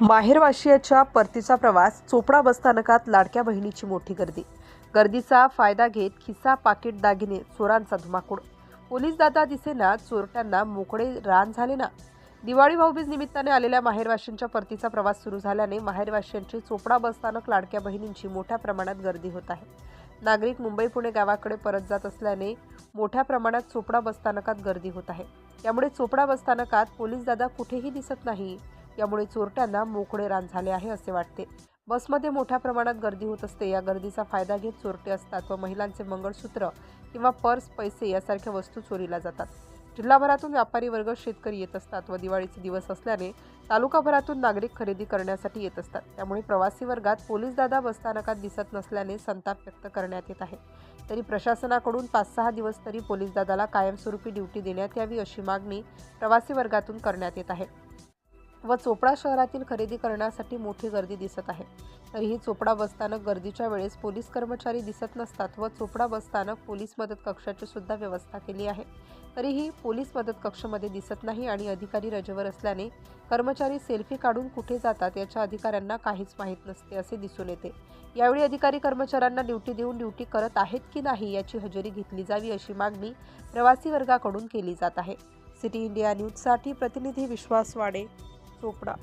माहेरवाशियाच्या परतीचा प्रवास चोपडा बसस्थानकात लाडक्या बहिणीची मोठी गर्दी. गर्दीचा फायदा घेत खिस्सा पाकिट दागिने चोरांचा धुमाकूळ. पोलीस दादा दिसेना चोरट्यांना मोकळे रान झाले ना. दिवाळी भाऊबीज निमित्ताने आलेल्या माहेरवाशींच्या परतीचा प्रवास सुरू झाल्याने माहेरवाशियांची चोपडा बसस्थानक लाडक्या बहिणींची मोठ्या प्रमाणात गर्दी होत आहे. नागरिक मुंबई पुणे गावाकडे परत जात असल्याने मोठ्या प्रमाणात चोपडा बसस्थानकात गर्दी होत आहे. त्यामुळे चोपडा बसस्थानकात पोलीस दादा कुठेही दिसत नाही. यामुळे चोरट्यांना मोकळे रान झाले आहे असे वाटते. बसमध्ये मोठ्या प्रमाणात गर्दी होत असते. या गर्दीचा फायदा घेत चोरटे असतात व महिलांचे मंगळसूत्र किंवा पर्स पैसे यासारख्या वस्तू चोरीला जातात. जिल्हाभरातून व्यापारी वर्ग शेतकरी येत असतात व दिवाळीचे दिवस असल्याने तालुकाभरातून नागरिक खरेदी करण्यासाठी येत असतात. त्यामुळे प्रवासी वर्गात पोलीस दादा बसस्थानकात दिसत नसल्याने संताप व्यक्त करण्यात येत आहे. तरी प्रशासनाकडून पाच सहा दिवस तरी पोलीस दादाला कायमस्वरूपी ड्युटी देण्यात यावी अशी मागणी प्रवासी वर्गातून करण्यात येत आहे. व चोपडा शहरातील खरेदी करण्यासाठी मोठी गर्दी दिसत आहे. तरीही चोपडा बसस्थानक गर्दीच्या वेळेस पोलीस कर्मचारी दिसत नसतात व चोपडा बसस्थानक पोलीस मदत कक्षाची सुद्धा व्यवस्था केली आहे. तरीही पोलीस मदत कक्षमध्ये दिसत नाही आणि अधिकारी रजेवर असल्याने कर्मचारी सेल्फी काढून कुठे जातात याच्या अधिकाऱ्यांना काहीच माहीत नसते असे दिसून येते. यावेळी अधिकारी कर्मचाऱ्यांना ड्युटी देऊन ड्युटी करत आहेत की नाही याची हजेरी घेतली जावी अशी मागणी प्रवासी वर्गाकडून केली जात आहे. सिटी इंडिया न्यूजसाठी प्रतिनिधी विश्वास वाडे चोपडा.